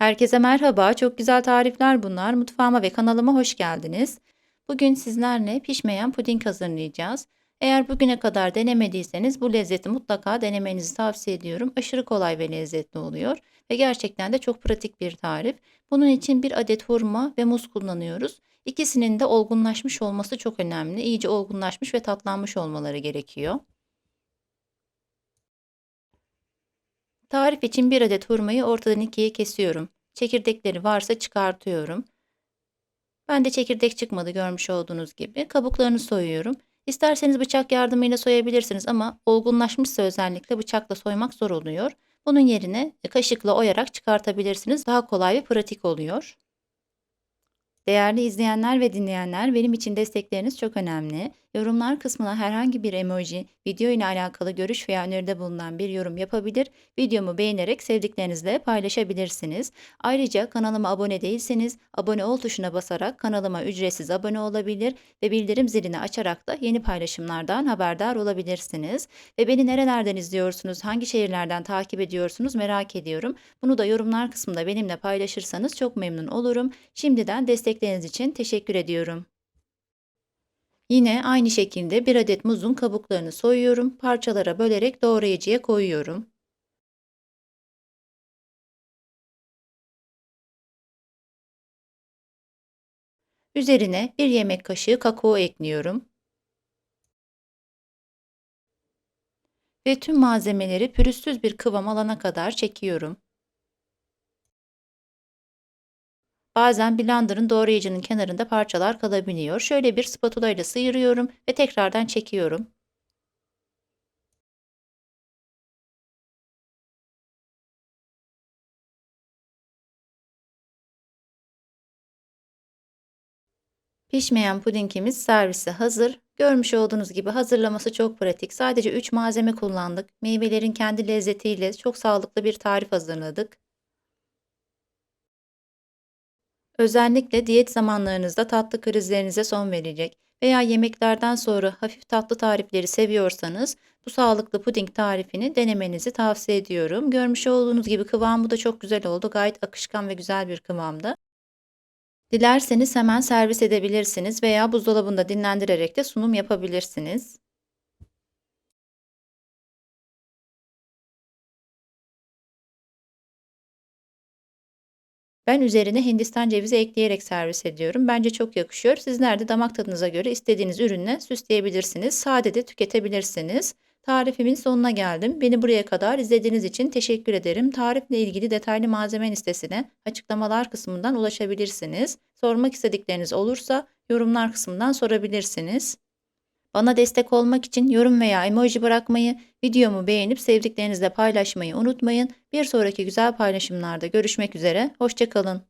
Herkese merhaba. Çok güzel tarifler bunlar. Mutfağıma ve kanalıma hoş geldiniz. Bugün sizlerle pişmeyen puding hazırlayacağız. Eğer bugüne kadar denemediyseniz bu lezzeti mutlaka denemenizi tavsiye ediyorum. Aşırı kolay ve lezzetli oluyor ve gerçekten de çok pratik bir tarif. Bunun için bir adet hurma ve muz kullanıyoruz. İkisinin de olgunlaşmış olması çok önemli. İyice olgunlaşmış ve tatlanmış olmaları gerekiyor. Tarif için bir adet hurmayı ortadan ikiye kesiyorum. Çekirdekleri varsa çıkartıyorum. Ben de çekirdek çıkmadı görmüş olduğunuz gibi. Kabuklarını soyuyorum. İsterseniz bıçak yardımıyla soyabilirsiniz ama olgunlaşmışsa özellikle bıçakla soymak zor oluyor. Bunun yerine kaşıkla oyarak çıkartabilirsiniz. Daha kolay ve pratik oluyor. Değerli izleyenler ve dinleyenler, benim için destekleriniz çok önemli. Yorumlar kısmına herhangi bir emoji, video ile alakalı görüş veya öneride bulunan bir yorum yapabilir, videomu beğenerek sevdiklerinizle paylaşabilirsiniz. Ayrıca kanalıma abone değilseniz, abone ol tuşuna basarak kanalıma ücretsiz abone olabilir ve bildirim zilini açarak da yeni paylaşımlardan haberdar olabilirsiniz. Ve beni nerelerden izliyorsunuz, hangi şehirlerden takip ediyorsunuz merak ediyorum. Bunu da yorumlar kısmında benimle paylaşırsanız çok memnun olurum. Şimdiden destekleriniz için teşekkür ediyorum. Yine aynı şekilde bir adet muzun kabuklarını soyuyorum. Parçalara bölerek doğrayıcıya koyuyorum. Üzerine bir yemek kaşığı kakao ekliyorum. Ve tüm malzemeleri pürüzsüz bir kıvam alana kadar çekiyorum. Bazen blenderın doğrayıcının kenarında parçalar kalabiliyor. Şöyle bir spatula ile sıyırıyorum ve tekrardan çekiyorum. Pişmeyen pudingimiz servise hazır. Görmüş olduğunuz gibi hazırlaması çok pratik. Sadece 3 malzeme kullandık. Meyvelerin kendi lezzetiyle çok sağlıklı bir tarif hazırladık. Özellikle diyet zamanlarınızda tatlı krizlerinize son verecek veya yemeklerden sonra hafif tatlı tarifleri seviyorsanız bu sağlıklı puding tarifini denemenizi tavsiye ediyorum. Görmüş olduğunuz gibi kıvamı da çok güzel oldu. Gayet akışkan ve güzel bir kıvamda. Dilerseniz hemen servis edebilirsiniz veya buzdolabında dinlendirerek de sunum yapabilirsiniz. Ben üzerine Hindistan cevizi ekleyerek servis ediyorum. Bence çok yakışıyor. Sizler de damak tadınıza göre istediğiniz ürünle süsleyebilirsiniz. Sade de tüketebilirsiniz. Tarifimin sonuna geldim. Beni buraya kadar izlediğiniz için teşekkür ederim. Tarifle ilgili detaylı malzeme listesine açıklamalar kısmından ulaşabilirsiniz. Sormak istedikleriniz olursa yorumlar kısmından sorabilirsiniz. Bana destek olmak için yorum veya emoji bırakmayı, videomu beğenip sevdiklerinizle paylaşmayı unutmayın. Bir sonraki güzel paylaşımlarda görüşmek üzere. Hoşçakalın.